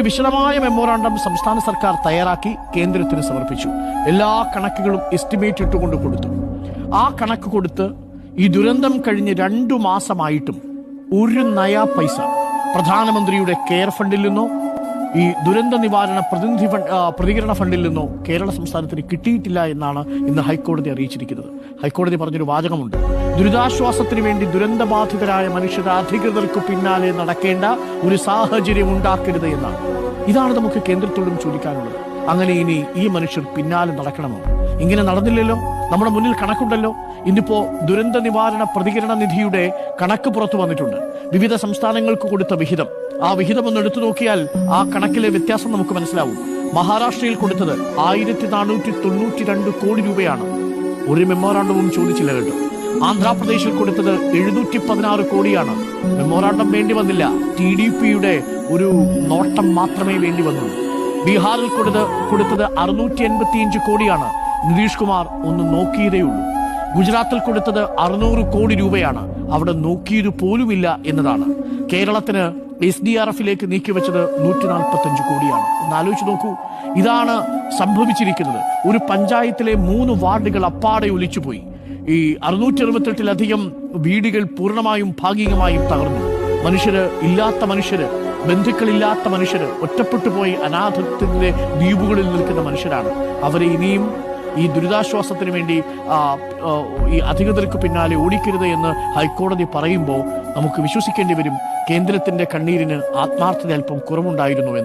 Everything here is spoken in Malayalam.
ഒരു വിശദമായ മെമ്മോറാണ്ടം സംസ്ഥാന സർക്കാർ തയ്യാറാക്കി കേന്ദ്രത്തിന് സമർപ്പിച്ചു. എല്ലാ കണക്കുകളും എസ്റ്റിമേറ്റ് ഇട്ടുകൊണ്ട് കൊടുത്തു. ആ കണക്ക് കൊടുത്ത് ഈ ദുരന്തം കഴിഞ്ഞ് രണ്ടു മാസമായിട്ടും ഒരു നയ പൈസ പ്രധാനമന്ത്രിയുടെ കെയർ ഫണ്ടിൽ നിന്നോ ഈ ദുരന്ത നിവാരണ പ്രതിനിധി ഫണ്ട് പ്രതികരണ ഫണ്ടിൽ നിന്നോ കേരള സംസ്ഥാനത്തിന് കിട്ടിയിട്ടില്ല എന്നാണ് ഇന്ന് ഹൈക്കോടതി അറിയിച്ചിരിക്കുന്നത്. ഹൈക്കോടതി പറഞ്ഞൊരു വാചകമുണ്ട്. ദുരിതാശ്വാസത്തിന് വേണ്ടി ദുരന്തബാധിതരായ മനുഷ്യർ അധികൃതർക്ക് പിന്നാലെ നടക്കേണ്ട ഒരു സാഹചര്യം ഉണ്ടാക്കരുത് എന്നാണ്. ഇതാണ് നമുക്ക് കേന്ദ്രത്തോടും ചോദിക്കാനുള്ളത്. അങ്ങനെ ഇനി ഈ മനുഷ്യർ പിന്നാലെ നടക്കണമോ? ഇങ്ങനെ നടന്നില്ലല്ലോ? നമ്മുടെ മുന്നിൽ കണക്കുണ്ടല്ലോ? ഇന്നിപ്പോ ദുരന്ത നിവാരണ പ്രതികരണ നിധിയുടെ കണക്ക് പുറത്തു വന്നിട്ടുണ്ട്. വിവിധ സംസ്ഥാനങ്ങൾക്ക് കൊടുത്ത വിഹിതം. ആ വിഹിതം ഒന്ന് എടുത്തു നോക്കിയാൽ ആ കണക്കിലെ വ്യത്യാസം നമുക്ക് മനസ്സിലാവും. മഹാരാഷ്ട്രയിൽ കൊടുത്തത് ആയിരത്തി നാനൂറ്റി തൊണ്ണൂറ്റി രണ്ട് കോടി രൂപയാണ്. ഒരു മെമ്മോറാണ്ടവും ചോദിച്ചില്ല കേട്ടോ. ആന്ധ്രാപ്രദേശിൽ കൊടുത്തത് എഴുന്നൂറ്റി പതിനാറ് കോടിയാണ്. മെമ്മോറാണ്ടം വേണ്ടി വന്നില്ല. ടി ഡി പിയുടെ ഒരു നോട്ടം മാത്രമേ വേണ്ടി വന്നുള്ളൂ ബീഹാറിൽ കൊടുത്ത് കൊടുത്തത് അറുന്നൂറ്റി എൺപത്തിയഞ്ച് കോടിയാണ്. നിതീഷ് കുമാർ ഒന്ന് നോക്കിയതേയുള്ളൂ. ഗുജറാത്തിൽ കൊടുത്തത് അറുന്നൂറ് കോടി രൂപയാണ്. അവിടെ നോക്കിയത് പോലുമില്ല എന്നതാണ്. കേരളത്തിന് എസ് ഡി ആർ എഫിലേക്ക് നീക്കിവെച്ചത് നൂറ്റി നാൽപ്പത്തഞ്ച് കോടിയാണ്. ഒന്ന് ആലോചിച്ച് നോക്കൂ. ഇതാണ് സംഭവിച്ചിരിക്കുന്നത്. ഒരു പഞ്ചായത്തിലെ മൂന്ന് വാർഡുകൾ അപ്പാടെ ഒലിച്ചുപോയി. ഈ അറുന്നൂറ്റി അറുപത്തെട്ടിലധികം വീടുകൾ പൂർണമായും ഭാഗികമായും തകർന്നു. മനുഷ്യര് ഇല്ലാത്ത മനുഷ്യര് ബന്ധുക്കളില്ലാത്ത മനുഷ്യര് ഒറ്റപ്പെട്ടു പോയി അനാഥത്തിന്റെ ദ്വീപുകളിൽ നിൽക്കുന്ന മനുഷ്യരാണ്. അവരെ ഇനിയും ഈ ദുരിതാശ്വാസത്തിന് വേണ്ടി ഈ അധികൃതർക്ക് പിന്നാലെ ഓടിക്കരുത് എന്ന് ഹൈക്കോടതി പറയുമ്പോൾ നമുക്ക് വിശ്വസിക്കേണ്ടി വരും. കേന്ദ്രത്തിന്റെ കണ്ണീരിന് ആത്മാർത്ഥത അല്പം കുറവുണ്ടായിരുന്നു എന്ന്.